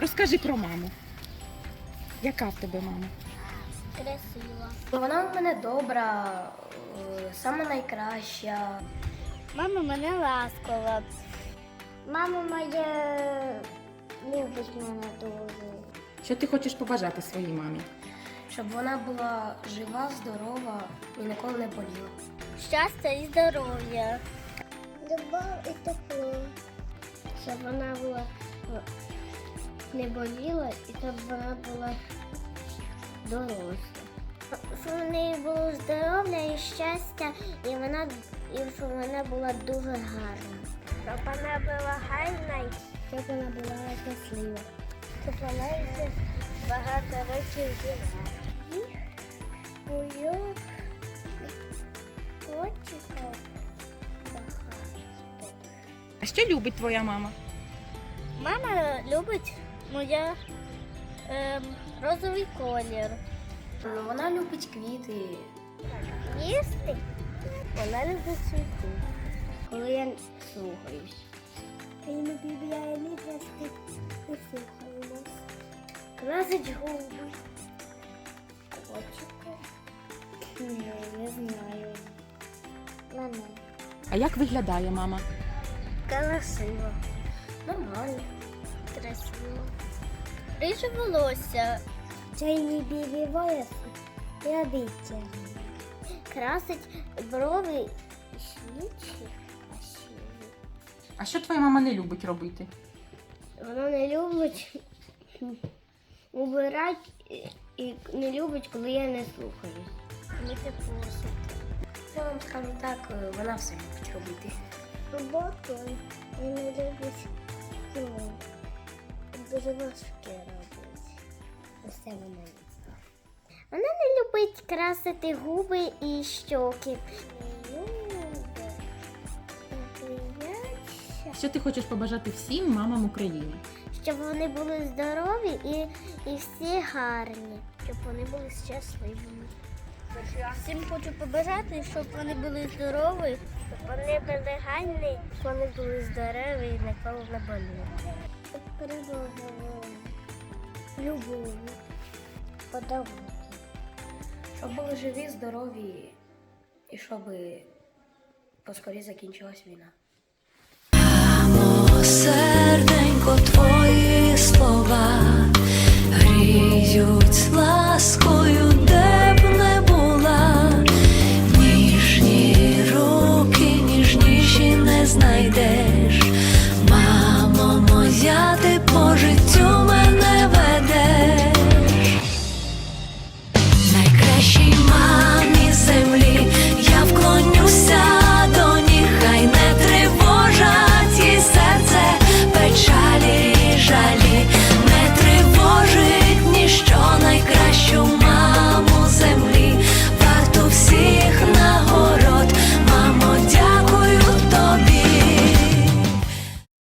Розкажи про маму. Яка в тебе мама? Красиво. Вона в мене добра, е, сама найкраща. Мама мене ласкова. Мама моя любить мене дуже. Що ти хочеш побажати своїй мамі? Щоб вона була жива, здорова і ніколи не боліла. Щастя і здоров'я. Любов і тепло. Щоб вона була не боліла і щоб вона була доросла. Щоб в неї було здоров'я і щастя, і вона і щоб вона була дуже гарна. Щоб вона була гарна щоб вона була щаслива. Щоб вона ще багато років жила. Їх було котиків багато. А що любить твоя мама? Мама любить моя ем, розовий колір. Ну, Вона любить квіти. Їсти вона любить цвіти, коли я слухаюсь. Та й ми бібляємо їсти і слухаємось. Красить губи. Котики. Ні, не знаю. Вона. А як виглядає мама? Красиво. Ріже волосся. Чайні білі волоси обличчя. Красить брови і свічі, а. А що твоя мама не любить робити? Вона не любить убирати і не любить, коли я не слухаю. Мити посуд. Я вам скажу так, вона все любить робити. Роботу і не любить дуже важке робити. Усе вона не Вона не любить красити губи і щоки. Що ти хочеш побажати всім мамам України? Щоб вони були здорові і, і всі гарні. Щоб вони були щасливими. Всім хочу побажати, щоб вони були здорові, щоб вони були гарні, щоб вони були здорові і ніколи не боліли. Щоб перемогли любові, подарунки. Щоб були живі, здорові і щоб поскорі закінчилась війна. Серденько, твої слова гріють ласкою, знайде.